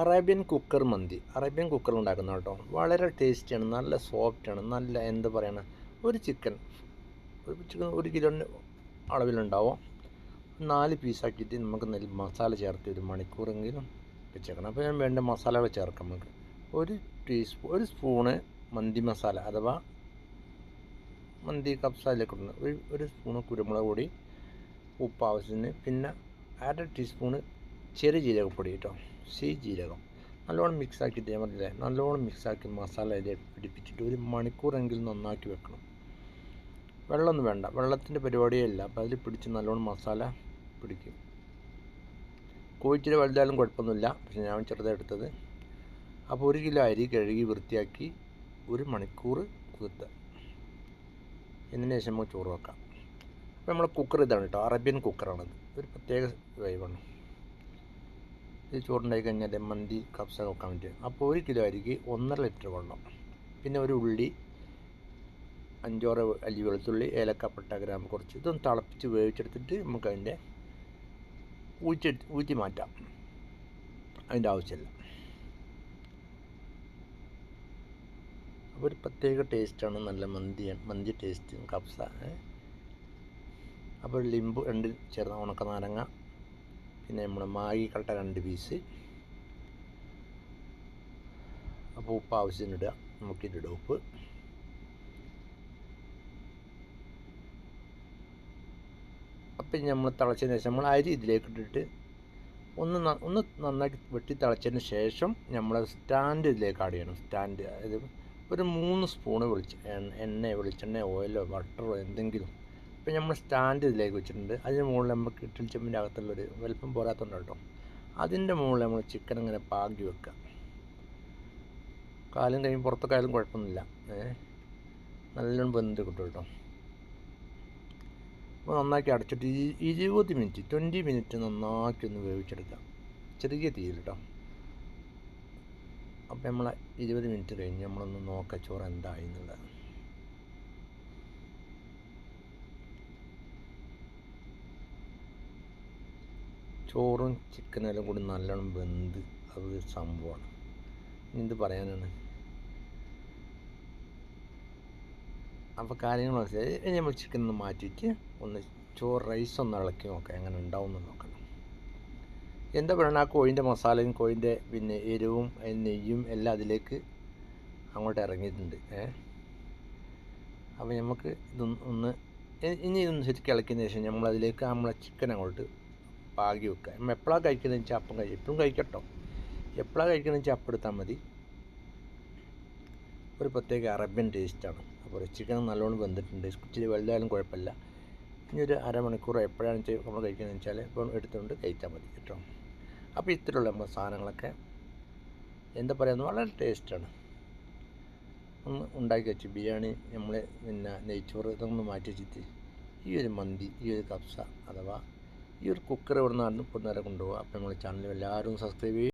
Arabian cooker മന്തി. Arabian cooker ഉണ്ടാക്കുന്ന കേട്ടോ. വളരെ ടേസ്റ്റിയാണ് നല്ല സോഫ്റ്റാണ് നല്ല എന്താ പറയണ ഒരു ചിക്കൻ ഒരു ചിക്കൻ ഒരു കിലോന്റെ അളവിലുണ്ടാവും. നാല് പീസാക്കിയിട്ട് നമുക്ക് നെൽ മസാല ചേർത്ത് ഒരു മണിക്കൂറെങ്കിലും വെച്ചേക്കണം. അപ്പോൾ ഞാൻ വേണ്ട മസാലകൾ ചേർക്കാം നമുക്ക്. ഒരു ടീസ്പൂ ഒരു സ്പൂണ് മന്തി മസാല അഥവാ മന്തി കപ്സാലൊക്കെ ഉണ്ട് ഒരു ഒരു സ്പൂണ് കുരുമുളക് പൊടി ഉപ്പ് ആവശ്യത്തിന്. പിന്നെ അര ടീസ്പൂണ് ചെറിയ ജീരകപ്പൊടി കേട്ടോ സി ജീരകം. നല്ലോണം മിക്സ് ആക്കിയിട്ട് ഞാൻ പറഞ്ഞില്ലേ നല്ലോണം മിക്സ് ആക്കി മസാല ഇതിൽ പിടിപ്പിച്ചിട്ട് ഒരു മണിക്കൂറെങ്കിലും നന്നാക്കി വെക്കണം. വെള്ളമൊന്നും വേണ്ട വെള്ളത്തിന്റെ പരിപാടിയേ ഇല്ല. അപ്പോൾ അതിൽ പിടിച്ച് നല്ലോണം മസാല പിടിക്കും. കോഴിച്ചിരി വലുതായാലും കുഴപ്പമൊന്നുമില്ല പക്ഷെ ഞാൻ ചെറുതായി എടുത്തത്. അപ്പോൾ ഒരു കിലോ അരി കഴുകി വൃത്തിയാക്കി ഒരു മണിക്കൂർ കുതിർത്ത്. എന്നതിന് ശേഷം നമുക്ക് ചോറ് വെക്കാം. അപ്പോൾ നമ്മുടെ കുക്കർ ഇതാണ് കേട്ടോ അറേബ്യൻ കുക്കറാണത് ഒരു പ്രത്യേക വൈവാണ് ഇത് ചോറുണ്ടായി കഴിഞ്ഞാൽ മന്തി കപ്സ വെക്കാൻ പറ്റും. അപ്പോൾ ഒരു കിലോ അരിക്ക് ഒന്നര ലിറ്റർ വെള്ളം. പിന്നെ ഒരു ഉള്ളി അഞ്ചോറ് അല്ലി വെളുത്തുള്ളി ഏലക്ക പട്ട ഗ്രാം കുറച്ച്. ഇതൊന്ന് തിളപ്പിച്ച് വേവിച്ചെടുത്തിട്ട് നമുക്ക് അതിന്റെ ഊറ്റി ഊറ്റി മാറ്റാം. അതിന്റെ ആവശ്യമില്ല. അപ്പോൾ ഒരു പ്രത്യേക ടേസ്റ്റാണ്. നല്ല മന്തി മന്തി ടേസ്റ്റ് കപ്സ അപ്പോൾ ലിമ്പ് രണ്ട് ചെറുതാണ് ഉണക്ക നാരങ്ങ പിന്നെ നമ്മുടെ മാഗി കട്ട രണ്ട് പീസ്. അപ്പോൾ ഉപ്പ് ആവശ്യത്തിന് ഇടുക. നമുക്കിതിടുക ഉപ്പ്. അപ്പം നമ്മൾ തിളച്ചതിന് ശേഷം നമ്മൾ അരി ഇതിലേക്ക് ഇട്ടിട്ട് ഒന്ന് ഒന്ന് നന്നാക്കി വെട്ടി തിളച്ചതിന് ശേഷം നമ്മൾ സ്റ്റാൻഡ് ഇതിലേക്ക് ആഡ് ചെയ്യണം. സ്റ്റാൻഡ് അതായത് ഒരു മൂന്ന് സ്പൂണ് വെളിച്ച എണ്ണ വെളിച്ചെണ്ണ ഓയിലോ ബട്ടറോ എന്തെങ്കിലും ഇപ്പം നമ്മൾ സ്റ്റാൻഡ് ഇതിലേക്ക് വെച്ചിട്ടുണ്ട്. അതിന് മുകളിൽ നമുക്ക് ഇട്ടിൽ ചെമ്പിന്റെ അകത്തുള്ളൊരു വലുപ്പം പോരാത്തതുണ്ട് കേട്ടോ. അതിന്റെ മുകളിൽ നമ്മൾ ചിക്കൻ ഇങ്ങനെ പാകി വെക്കുക. കാലും കഴിയും പുറത്തൊക്കെ ആയാലും കുഴപ്പമൊന്നുമില്ല. നല്ലോണം വെന്ത് കിട്ടും കേട്ടോ. അപ്പോൾ നന്നാക്കി അടച്ചിട്ട് ഇരുപത് മിനിറ്റ് ട്വന്റി മിനിറ്റ് നന്നാക്കി ഒന്ന് വേവിച്ചെടുക്കാം ചെറിയ തീയിൽ കേട്ടോ. അപ്പോൾ നമ്മൾ ഇരുപത് മിനിറ്റ് കഴിഞ്ഞ് നമ്മളൊന്ന് നോക്കാം ചോറ് എന്തായി എന്നുള്ളത്. ചോറും ചിക്കനെല്ലാം കൂടി നല്ലോണം വെന്ത് അത് സംഭവമാണ്. എന്ത് പറയാനാണ്? അപ്പോൾ കാര്യങ്ങൾ മനസ്സിലായി. നമ്മൾ ചിക്കൻ ഒന്ന് മാറ്റിയിട്ട് ഒന്ന് ചോറ് റൈസ് ഒന്ന് ഇളക്കി നോക്കാം. എങ്ങനെ ഉണ്ടാവും എന്ന് നോക്കണം. എന്താ പറയുക ആ കോഴിന്റെ മസാലയും കോഴിന്റെ പിന്നെ എരിവും നെയ്യും എല്ലാം അതിലേക്ക് അങ്ങോട്ട് ഇറങ്ങിയിട്ടുണ്ട്. ഏ? അപ്പോൾ നമുക്ക് ഇതൊന്ന് ഒന്ന് ഇനി ഇതൊന്ന് ശരിക്കും ഇളക്കിയതിന് ശേഷം നമ്മൾ അതിലേക്ക് നമ്മളെ ചിക്കൻ അങ്ങോട്ട് പാകി വെക്കുക. നമ്മൾ എപ്പോഴാണ് കഴിക്കുന്നത് വെച്ചാൽ അപ്പം കഴിക്കും എപ്പോഴും കഴിക്കട്ടോ. എപ്പോഴാണ് കഴിക്കുന്നത് വെച്ചാൽ അപ്പം എടുത്താൽ മതി. ഒരു പ്രത്യേക അറബ്യൻ ടേസ്റ്റാണ് അപ്പോൾ ചിക്കൻ നല്ലോണം വെന്തിട്ടുണ്ട്. ഇച്ചിരി വലുതായാലും കുഴപ്പമില്ല. ഇനി ഒരു അരമണിക്കൂർ എപ്പോഴാണ് നമ്മൾ കഴിക്കുന്നത് വെച്ചാൽ ഇപ്പോൾ എടുത്തുകൊണ്ട് കഴിച്ചാൽ മതി കേട്ടോ. അപ്പോൾ ഇത്തരമുള്ള നമ്മൾ സാധനങ്ങളൊക്കെ എന്താ പറയുക വളരെ ടേസ്റ്റാണ് ഒന്ന് ഉണ്ടാക്കി വെച്ച്. ബിരിയാണി നമ്മൾ പിന്നെ നെയ്ച്ചോറ് ഇതൊന്ന് മാറ്റി വെച്ചിട്ട് ഈ ഒരു മന്തി ഈ ഒരു കപ്സ അഥവാ ഈ ഒരു കുക്കർ ഇവിടെ നിന്ന് ഇപ്പോൾ നേരെ കൊണ്ടുപോകുക അപ്പോൾ നമ്മൾ ചാനൽ എല്ലാവരും സബ്സ്ക്രൈബ് ചെയ്യും.